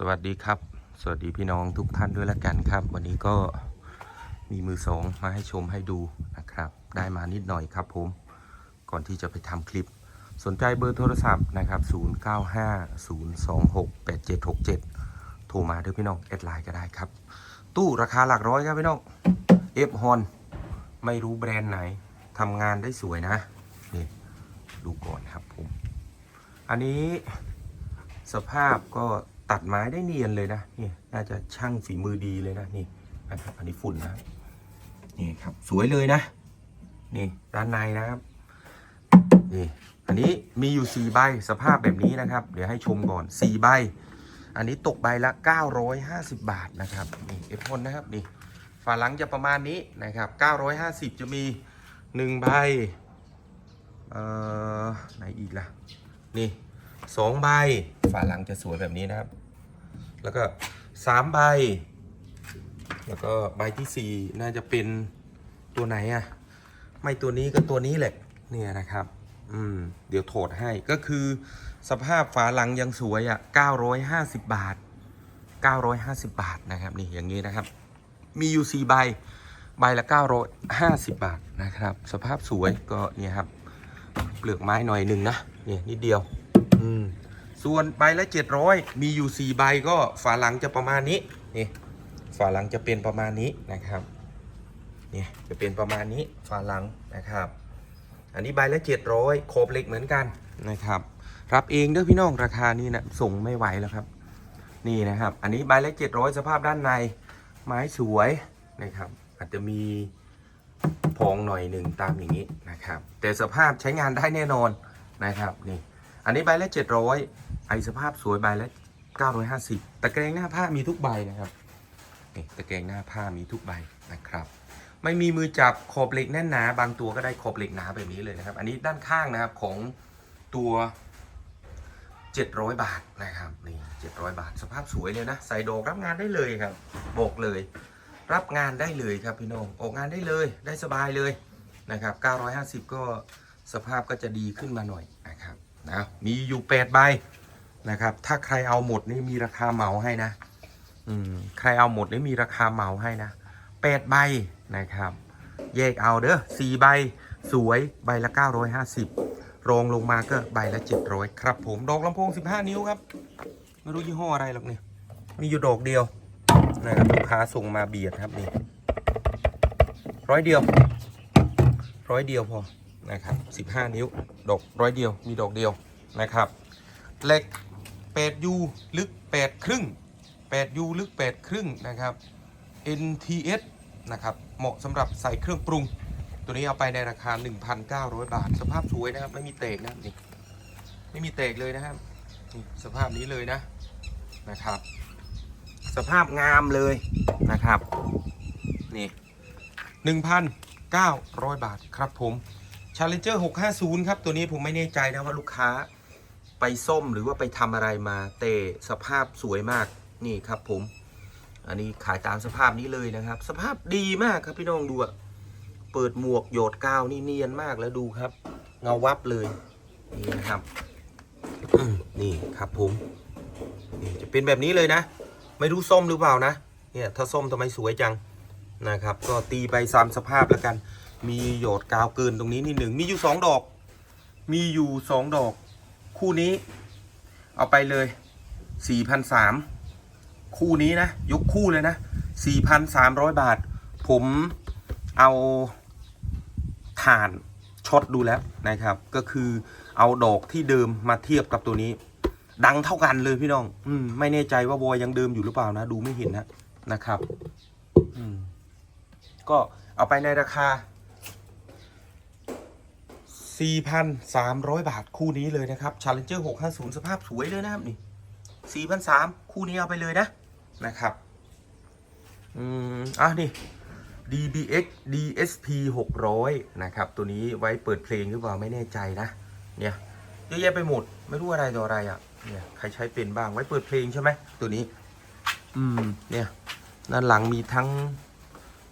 สวัสดีครับ สวัสดีพี่น้องทุกท่านด้วยละกันครับ วันนี้ก็มีมือสองมาให้ชมให้ดูนะครับ ได้มานิดหน่อยครับผม ก่อนที่จะไปทำคลิป สนใจเบอร์โทรศัพท์นะครับ 0950268767 โทรมาด้วยพี่น้องแอดไลน์ก็ได้ครับ ตู้ราคาหลักร้อยครับพี่น้องเอฟฮอนไม่รู้แบรนด์ไหนทำงานได้สวยนะนี่ดูก่อนครับผม อันนี้สภาพก็ ตัดไม้ได้เนียนเลยนะนี่น่าจะช่างฝีมือดีเลยนะนี่นะครับอันนี้ฝุ่นนะนี่ครับสวยเลยนะ นี่ด้านในนะครับนี่อันนี้มีอยู่สี่ใบสภาพแบบนี้นะครับ เดี๋ยวให้ชมก่อนสี่ใบ อันนี้ตกใบละ 950 บาทนะครับนี่เอฟพนนะครับนี่ฝาหลังจะประมาณนี้นะครับ 950 จะมีหนึ่งใบเอ่อไหนอีกล่ะ นี่สองใบฝาหลังจะสวยแบบนี้นะครับ แล้วก็สามใบ แล้วก็ใบที่สี่น่าจะเป็นตัวไหนอะไม่ตัวนี้ก็ตัวนี้แหละ เนี่ยนะครับ อืม เดี๋ยวโถดให้ ก็คือสภาพฝาหลังยังสวยอะ่ะ 950 บาท 950 บาทนะครับ นี่อย่างนี้นะครับ มีอยู่ 4 ใบ ใบละ 950 บาทนะครับ สภาพสวยก็เนี่ยครับ เปลือกไม้หน่อยหนึ่งนะ เนี่ยนิดเดียว อืม ส่วนใบละ 700 มีอยู่ 4 ใบก็ฝาหลังจะประมาณนี้นี่ฝาหลังจะเป็นประมาณนี้นะครับนี่จะเป็นประมาณนี้ฝาหลังนะครับ อันนี้ใบละ 700โครบเหล็กเหมือนกันนะครับ รับเองเด้อพี่น้องราคานี้นะส่งไม่ไหวแล้วครับ นี่นะครับ อันนี้ใบละ 700 สภาพด้านใน ไม้สวยนะครับ อาจจะมีพองหน่อยหนึ่งตามอย่างนี้นะครับ แต่สภาพใช้งานได้แน่นอนนะครับนี่ อันนี้ใบละ 700 ไอสภาพสวยใบละ 950 ตะแกรงหน้าผ้ามีทุกใบนะครับนี่ตะแกรงหน้าผ้ามีทุกใบนะครับ ไม่มีมือจับขอบเหล็กแน่นหนา บางตัวก็ได้ขอบเหล็กหนาแบบนี้เลยนะครับ อันนี้ด้านข้างนะครับของตัว 700 บาทนะครับนี่700 บาท สภาพสวยเลยนะ ใส่ดอกรับงานได้เลยครับบอกเลย รับงานได้เลยครับพี่น้องออกงานได้เลยได้สบายเลยนะครับ 950 ก็สภาพก็จะดีขึ้นมาหน่อยนะครับ นะมีอยู่8ใบนะครับ ถ้าใครเอาหมดนี่มีราคาเหมาให้นะอืมใครเอาหมดนี่มีราคาเหมาให้นะ8ใบนะครับ แยกเอาเด้อ4ใบสวยใบละ 950รองลงมาก็ใบละ 700 ครับผม ดอกลำโพง 15 นิ้วครับ ไม่รู้ยี่ห้ออะไรหรอกเนี่ยมีอยู่ดอกเดียวนะครับลูกค้าส่งมาเบียดครับนี่ร้อยเดียว ร้อยเดียวพอ นะครับ 15 นิ้ว ดอกร้อยเดียว มีดอกเดียวนะครับเหล็ก8 U ลึก 8 ครึ่ง8 U ลึก 8 ครึ่งนะครับ NTS นะครับ เหมาะสำหรับใส่เครื่องปรุง ตัวนี้เอาไปในราคา 1,900 บาท สภาพสวยนะครับ ไม่มีเตกนะนี่ไม่มีเตกเลยนะครับสภาพนี้เลยนะนะครับ สภาพงามเลยนะครับนี่1,900 บาทครับผม Challenger 650 ครับ ตัวนี้ผมไม่แน่ใจนะว่าลูกค้าไปส้มหรือว่าไปทำอะไรมา แต่สภาพสวยมากนี่ครับผม อันนี้ขายตามสภาพนี้เลยนะครับ สภาพดีมากครับพี่น้องดูอะเปิดหมวกโยดกาวนี่เนียนมากแล้วดูครับ เงาวับเลยนี่นะครับนี่ครับผมนี่จะเป็นแบบนี้เลยนะ ไม่รู้ส้มหรือเปล่านะเนี่ยถ้าส้มทำไมสวยจังนะครับ ก็ตีไปซ้ำสภาพแล้วกัน มีโยดกาวเกินตรงนี้นิดหนึ่งมีอยู่สองดอก มีอยู่สองดอก คู่นี้ เอาไปเลยสี่พันสามคู่นี้นะ ยกคู่เลยนะ4,300บาท ผมเอาถ่านช็อตดูแล้วนะครับ ก็คือเอาดอกที่เดิมมาเทียบกับตัวนี้ ดังเท่ากันเลยพี่น้อง อืมไม่แน่ใจว่าวอยยังเดิมอยู่หรือเปล่านะ ดูไม่เห็นนะนะครับ อืมก็เอาไปในราคา 4,300 บาทคู่นี้เลยนะครับ Challenger 650 สภาพสวยเลยนะครับนี่4,300 คู่นี้เอาไปเลยนะนะครับ อืม อะนี่ DBX DSP 600 นะครับ ตัวนี้ไว้เปิดเพลงหรือเปล่าไม่แน่ใจนะ เนี่ยเยอะแยะไปหมด ไม่รู้อะไรต่ออะไรอะ เนี่ย ใครใช้เป็นบ้างไว้เปิดเพลงใช่ไหมตัวนี้ อืม เนี่ยด้านหลังมีทั้ง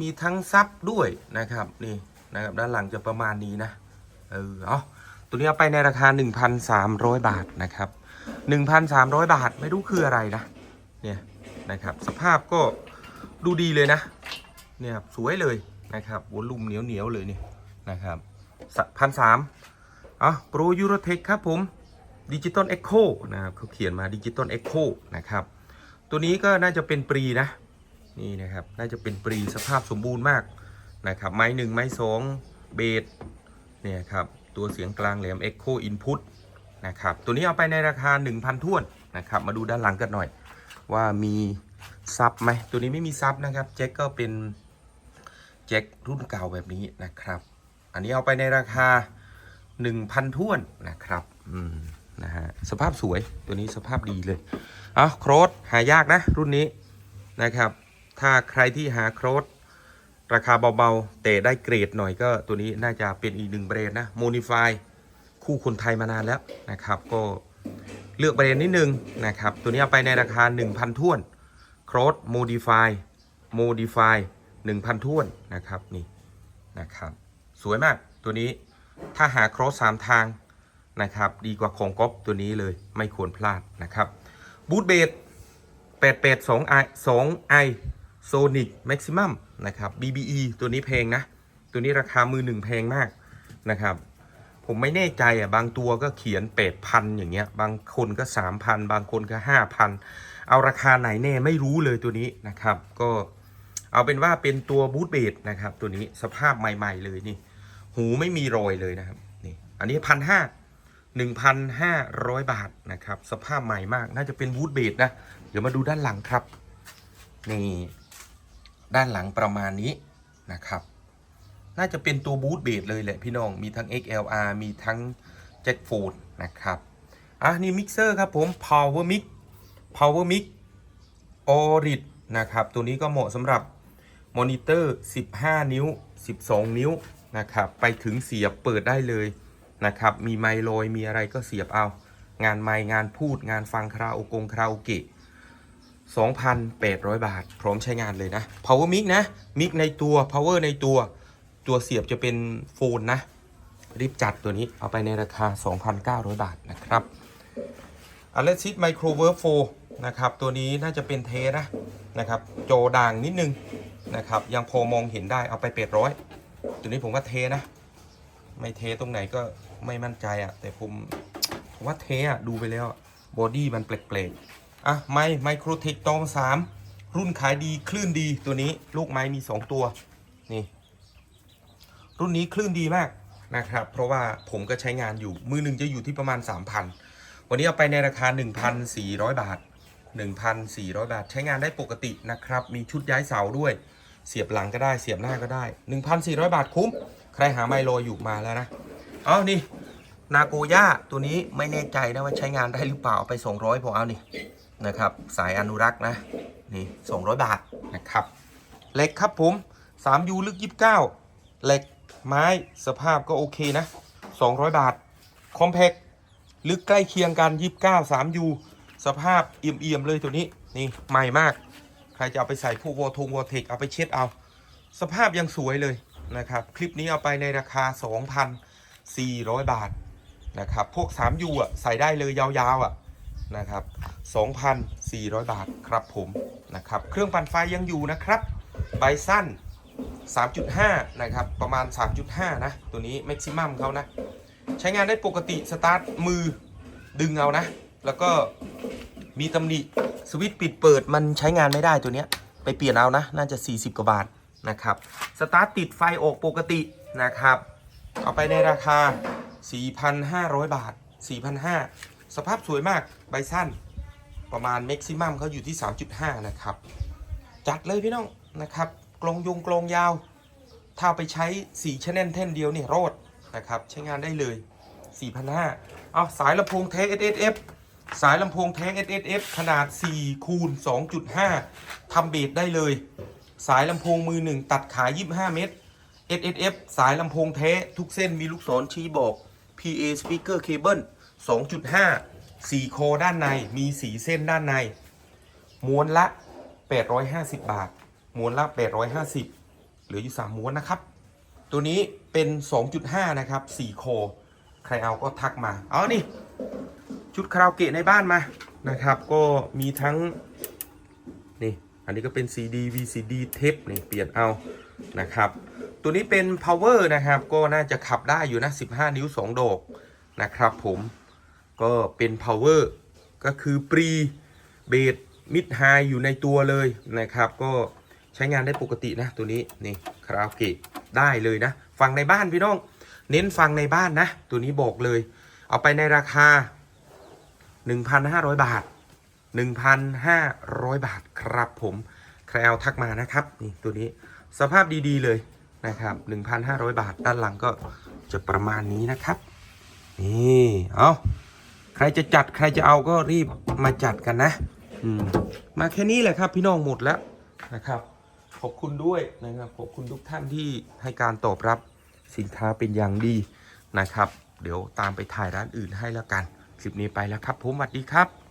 มีทั้งซับด้วยนะครับ นี่นะครับ ด้านหลังจะประมาณนี้นะ เออเอาตัวนี้เอาไปในราคา 1,300 บาทนะครับ 1,300 บาทไม่รู้คืออะไรนะ เนี่ยนะครับสภาพก็ดูดีเลยนะ เนี่ยครับสวยเลยนะครับวอลลุ่มเหนียวเหนียวเลยนี่นะครับพันสามอะโปรยูโรเทคครับผมดิจิตอลเอ็กโคนะครับเขาเขียนมาดิจิตอลเอ็กโคนะครับ ตัวนี้ก็น่าจะเป็นปรีนะ นี่นะครับ น่าจะเป็นปรีสภาพสมบูรณ์มากนะครับ ไม้หนึ่งไม้สองเบส เนี่ยครับ ตัวเสียงกลางแหลม Echo Input นะครับตัวนี้เอาไปในราคา 1,000ท้วนนะครับ มาดูด้านหลังกันหน่อย ว่ามีซับไหมตัวนี้ไม่มีซับนะครับแจ็คก็เป็นแจ็ครุ่นเก่าแบบนี้นะครับ อันนี้เอาไปในราคา 1,000ท้วนนะครับอืมนะฮะสภาพสวยตัวนี้สภาพดีเลยเอาโครสหายากนะรุ่นนี้นะครับ ถ้าใครที่หาโครส ราคาเบาๆ แต่ได้เกรดหน่อยก็ตัวนี้น่าจะเป็นอีกหนึ่งแบรนด์นะ Modify คู่คนไทยมานานแล้วนะครับ ก็เลือกแบรนด์นิดนึงนะครับ ตัวนี้เอาไปในราคา 1,000ท้วนโครส Modify Modify 1,000ท้วนนะครับนี่นะครับสวยมากตัวนี้ถ้าหาโครสสามทางนะครับดีกว่าของก๊อปตัวนี้เลยไม่ควรพลาดนะครับบูทเบด882 i 2 i Sonic Maximum นะครับ BBE ตัวนี้แพงนะ ตัวนี้ราคามือหนึ่งแพงมากนะครับ ผมไม่แน่ใจอะบางตัวก็เขียน 8,000 อย่างเงี้ย บางคนก็ 3,000 บางคนก็ 5,000 เอาราคาไหนแน่ไม่รู้เลยตัวนี้นะครับ ก็เอาเป็นว่าเป็นตัวบูทเบดนะครับ ตัวนี้สภาพใหม่ๆเลยนี่ หูไม่มีรอยเลยนะครับนี่อันนี้พันห้า1,500บาทนะครับ สภาพใหม่มากน่าจะเป็นวูดเบดนะ เดี๋ยวมาดูด้านหลังครับ นี่ ด้านหลังประมาณนี้นะครับ น่าจะเป็นตัวบูทเบดเลยแหละพี่น้อง มีทั้ง XLR มีทั้งแจ็คโฟนนะครับ อะนี่มิกเซอร์ครับผม Power Mic Power Mic Orid นะครับ ตัวนี้ก็เหมาะสำหรับมอนิเตอร์ 15 นิ้ว 12 นิ้วนะครับ ไปถึงเสียบเปิดได้เลยนะครับ มีไมค์ลอยมีอะไรก็เสียบเอา งานไมงานพูดงานฟังคาราโอกงคาราโอเกะ 2,800 บาท พร้อมใช้งานเลยนะ power mic นะมิกในตัว power ในตัว ตัวเสียบจะเป็นโฟนนะ รีบจัดตัวนี้เอาไปในราคา 2,900 บาทนะครับ a l e x i s Microverb 4นะครับ ตัวนี้น่าจะเป็นเทนะนะครับ โจด่างนิดนึงนะครับ ยังพอมองเห็นได้เอาไป 800 ตัวนี้ผมว่าเทนะ ไม่เทตรงไหนก็ไม่มั่นใจอะ่ะ แต่ผมผมว่าเทอะ่ะดูไปแล้วบอดี้มันแปลกๆ อะไม้ไมโครเทคตองสามรุ่นขายดีคลื่นดีตัวนี้ลูกไม้มี 2 ตัวนี่รุ่นนี้คลื่นดีมากนะครับ เพราะว่าผมก็ใช้งานอยู่มือหนึ่งจะอยู่ที่ประมาณ 3,000 วันนี้เอาไปในราคา 1,400 บาท 1,400 บาท ใช้งานได้ปกตินะครับ มีชุดย้ายเสาด้วย เสียบหลังก็ได้เสียบหน้าก็ได้ 1,400 บาทคุ้ม ใครหาไมโลอยู่มาแล้วนะเอานี่นาโกย่าตัวนี้ไม่แน่ใจนะว่าใช้งานได้หรือเปล่าเอาไป 200ผมเอานี่ นะครับ สายอนุรักษ์นะนี่200 บาทนะครับเหล็กครับผม 3U ลึก 29เหล็กไม้สภาพก็โอเคนะ 200 บาท คอมเพกลึกใกล้เคียงกัน 29 3U สภาพเอี่ยมๆเลยตัวนี้นี่ใหม่มาก ใครจะเอาไปใส่พวกวอทงวอเทคเอาไปเช็ดเอา สภาพยังสวยเลยนะครับ คลิปนี้เอาไปในราคา 2,400 บาทนะครับ พวก 3U อะใส่ได้เลยยาวๆอะ นะครับ 2,400 บาทครับผมนะครับ เครื่องปั่นไฟยังอยู่นะครับ ใบสั้น 3.5 นะครับ ประมาณ 3.5 นะ ตัวนี้แม็กซิมัมเขานะ ใช้งานได้ปกติสตาร์ทมือดึงเอานะ แล้วก็มีตำหนิสวิตช์ปิดเปิดมันใช้งานไม่ได้ตัวเนี้ย ไปเปลี่ยนเอานะ น่าจะ 40 กว่าบาทนะครับ สตาร์ทติดไฟออกปกตินะครับ เอาไปในราคา 4,500 บาท 4,500 สภาพสวยมากใบสั้นประมาณแม็กซิมัมเขาอยู่ที่ 3.5 นะครับ จัดเลยพี่น้องนะครับ กลองยงกลองยาว ถ้าไปใช้4ชแนลแท่นเดียวเนี่ยโรดนะครับ ใช้งานได้เลย 4,500เอาสายลำโพงแท้ SSF สายลำโพงแท้ SSF ขนาด 4 คูณ 2.5 ทำเบสได้เลย สายลำโพงมือหนึ่งตัดขาย 25 เมตร SSF สายลำโพงแท้ ทุกเส้นมีลูกศรชี้บอก PA speaker cable 2.5 4โคด้านในมี4เส้นด้านใน ม้วนละ 850 บาท ม้วนละ 850 เหลืออยู่ 3 ม้วนนะครับ ตัวนี้เป็น 2.5 นะครับ4โค ใครเอาก็ทักมาเอานี่ ชุดคาราโอเกะในบ้านมานะครับ ก็มีทั้ง นี่ อันนี้ก็เป็น CD VCD เทปนี่เปลี่ยนเอานะครับ ตัวนี้เป็น power นะครับ ก็น่าจะขับได้อยู่นะ 15 นิ้ว2ดกนะครับผม ก็เป็น power ก็คือปรีเบสมิดไฮอยู่ในตัวเลยนะครับ ก็ใช้งานได้ปกตินะตัวนี้นี่คาราโอเกะได้เลยนะ ฟังในบ้านพี่น้อง เน้นฟังในบ้านนะ ตัวนี้บอกเลย เอาไปในราคา 1,500 บาท 1,500 บาทครับผมใครเอาทักมานะครับนี่ตัวนี้สภาพดีๆเลยนะครับ 1,500 บาท ด้านหลังก็จะประมาณนี้นะครับ นี่ เอา ใครจะจัดใครจะเอาก็รีบมาจัดกันนะอืมมาแค่นี้แหละครับ พี่น้องหมดแล้วนะครับ ขอบคุณด้วยนะครับขอบคุณทุกท่านที่ให้การตอบรับสินค้าเป็นอย่างดีนะครับ เดี๋ยวตามไปถ่ายร้านอื่นให้แล้วกัน คลิปนี้ไปแล้วครับผมสวัสดีครับ